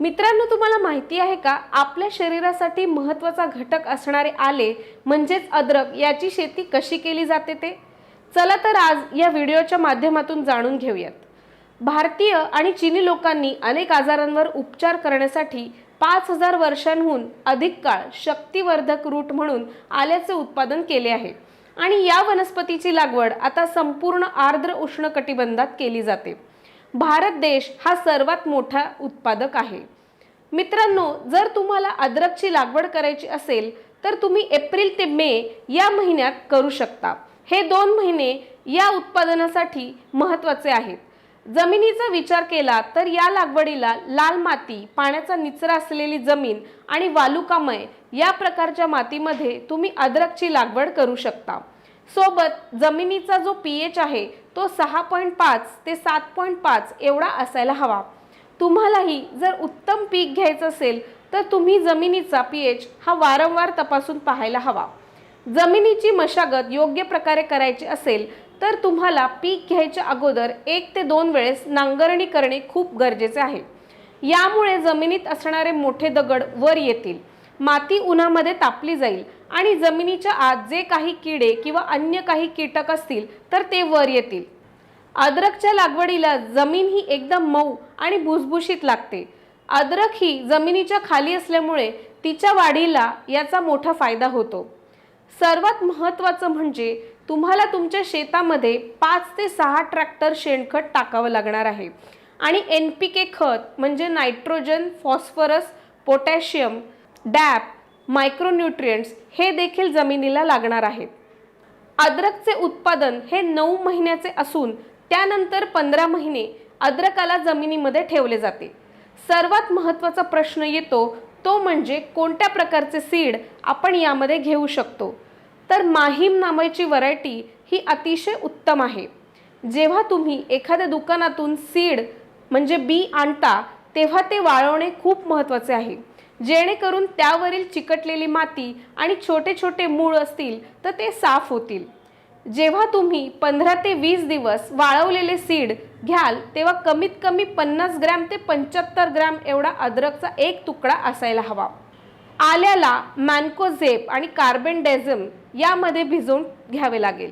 मित्रांनो तुम्हाला माहिती आहे का? आपल्या शरीरासाठी महत्त्वाचा घटक असणारे आले म्हणजेच अद्रक याची शेती कशी केली जाते ते? चला तर आज या व्हिडिओच्या माध्यमातून जाणून घेऊयात. भारतीय आणि चीनी लोकांनी अनेक आजारांवर उपचार करण्यासाठी पाच हजार वर्षांहून अधिक काळ शक्तिवर्धक रूट म्हणून आल्याचे उत्पादन केले आहे. आणि या वनस्पतीची लागवड आता संपूर्ण आर्द्र उष्णकटिबंधात केली जाते. भारत देश हा सर्वात मोठा उत्पादक आहे. मित्रांनो जर तुम्हाला अद्रकची लागवड करायची असेल तर तुम्ही एप्रिल ते मे या महिन्यात करू शकता. हे दोन महिने या उत्पादनासाठी महत्त्वाचे आहेत. जमिनीचा विचार केला तर या लागवडीला लाल माती पाण्याचा निचरा असलेली जमीन आणि वालुकामय या प्रकारच्या मातीमध्ये तुम्ही अद्रकची लागवड करू शकता. सोबत जमिनीचा जो पी एच आहे तो सहा पॉईंट पाच ते सात पॉईंट पाच एवढा असायला हवा. तुम्हालाही जर उत्तम पीक घ्यायचं असेल तर तुम्ही जमिनीचा पी एच हा वारंवार तपासून पाहायला हवा. जमिनीची मशागत योग्य प्रकारे करायची असेल तर तुम्हाला पीक घ्यायच्या अगोदर एक ते दोन वेळेस नांगरणी करणे खूप गरजेचे आहे. यामुळे जमिनीत असणारे मोठे दगड वर येतील. माती उन्हामध्ये तापली जाईल. आणि जमिनीच्या आत जे काही किडे किंवा अन्य काही कीटक असतील तर ते वर येतील. अद्रकच्या लागवडीला जमीन ही एकदम मऊ आणि भुसभुशीत लागते. अद्रक ही जमिनीच्या खाली असल्यामुळे तिच्या वाढीला याचा मोठा फायदा होतो. सर्वात महत्त्वाचं म्हणजे तुम्हाला तुमच्या शेतामध्ये पाच ते सहा ट्रॅक्टर शेणखत टाकावं लागणार आहे. आणि एन पी के खत म्हणजे nitrogen phosphorus potassium DAP micronutrients हे देखील जमिनीला लागणार आहेत. अद्रकचे उत्पादन हे नऊ महिन्याचे असून त्यानंतर पंधरा महिने अद्रकाला जमिनीमध्ये ठेवले जाते. सर्वात महत्त्वाचा प्रश्न येतो तो म्हणजे कोणत्या प्रकारचे सीड आपण यामध्ये घेऊ शकतो? तर माहीम नामाची व्हरायटी ही अतिशय उत्तम आहे. जेव्हा तुम्ही एखाद्या दुकानातून सीड म्हणजे बी आणता तेव्हा ते वाळवणे खूप महत्त्वाचे आहे. जेणेकरून त्यावरील चिकटलेली माती आणि छोटे छोटे मूळ असतील तर ते साफ होतील. जेव्हा तुम्ही पंधरा ते वीस दिवस वाळवलेले सीड घ्याल तेव्हा कमीत कमी पन्नास ग्रॅम ते पंच्याहत्तर ग्रॅम एवढा अद्रकचा एक तुकडा असायला हवा. आल्याला मॅन्कोझेप आणि कार्बन डेझम यामध्ये भिजवून घ्यावे लागेल.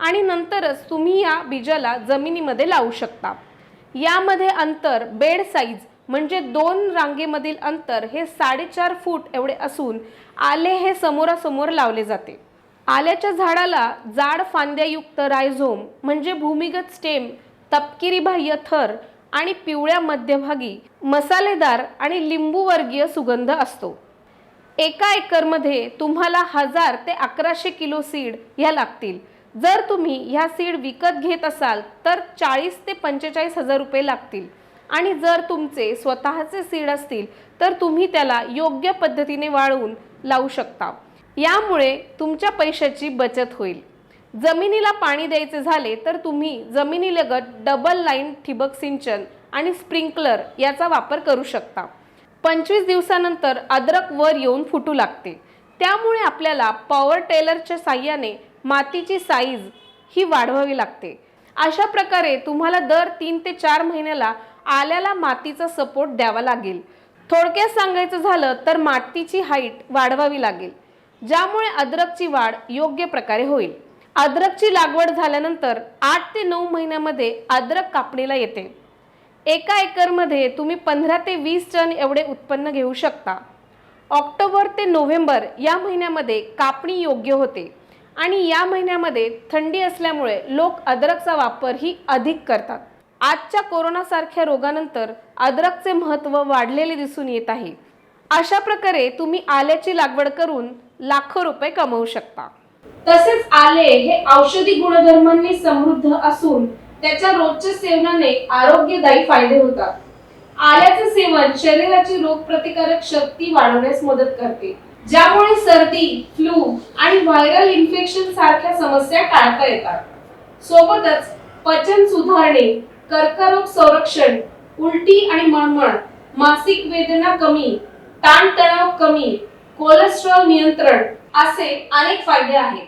आणि नंतरच तुम्ही या बीजाला जमिनीमध्ये लावू शकता. यामध्ये अंतर बेड साईज म्हणजे दोन रांगेमधील अंतर हे साडेचार फूट एवढे असून आले हे समोरासमोर लावले जाते. आल्याच्या झाडाला जाड फांद्यायुक्त रायझोम म्हणजे भूमिगत स्टेम तपकिरी बाह्य थर आणि पिवळ्या मध्यभागी मसालेदार आणि लिंबूवर्गीय सुगंध असतो. एका एकरमध्ये तुम्हाला हजार ते अकराशे किलो सीड ह्या लागतील. जर तुम्ही ह्या सीड विकत घेत असाल तर चाळीस ते पंचेचाळीस हजार रुपये लागतील. आणि जर तुमचे स्वतःचे सीड असतील तर तुम्ही त्याला योग्य पद्धतीने वाळवून लावू शकता. यामुळे तुमच्या पैशाची बचत होईल. जमिनीला पाणी द्यायचे झाले तर तुम्ही जमिनीलगत डबल लाईन ठिबक सिंचन आणि स्प्रिंकलर याचा वापर करू शकता. पंचवीस दिवसानंतर अद्रक वर येऊन फुटू लागते. त्यामुळे आपल्याला पॉवर टेलरच्या साह्याने मातीची साईज ही वाढवावी लागते. अशा प्रकारे तुम्हाला दर तीन ते चार महिन्याला आल्याला मातीचा सपोर्ट द्यावा लागेल. थोडक्यात सांगायचं झालं तर मातीची हाईट वाढवावी लागेल ज्यामुळे अद्रकची वाढ योग्य प्रकारे होईल. अद्रकची लागवड झाल्यानंतर आठ ते नऊ महिन्यामध्ये अद्रक कापणीला येते. एका एकरमध्ये तुम्ही पंधरा ते वीस टन एवढे उत्पन्न घेऊ शकता. ऑक्टोबर ते नोव्हेंबर या महिन्यामध्ये कापणी योग्य होते आणि या महिन्यामध्ये थंडी असल्यामुळे लोक अद्रकचा वापर ही अधिक करतात. आजच्या कोरोनासारख्या रोगानंतर अद्रकचे महत्त्व वाढलेले दिसून येत आहे. अशा प्रकारे तुम्ही आल्याची लागवड करून लाखो रुपये कमवू शकता. तसेच आले हे औषधी गुणधर्मांनी समृद्ध असून त्याच्या रोजच्या सेवनाने आरोग्यदायी फायदे होतात. आल्याचे सेवन शरीराची रोगप्रतिकारक शक्ती वाढवण्यास मदत करते. ज्यामुळे सर्दी फ्लू आणि व्हायरल इन्फेक्शन सारख्या समस्या टाळता येतात. सोबतच पचन सुधारणे कर्करोग संरक्षण उलटी आणि मळमळ मासिक वेदना कमी ताणतणाव कमी कोलेस्ट्रॉल नियंत्रण असे अनेक फायदे आहेत.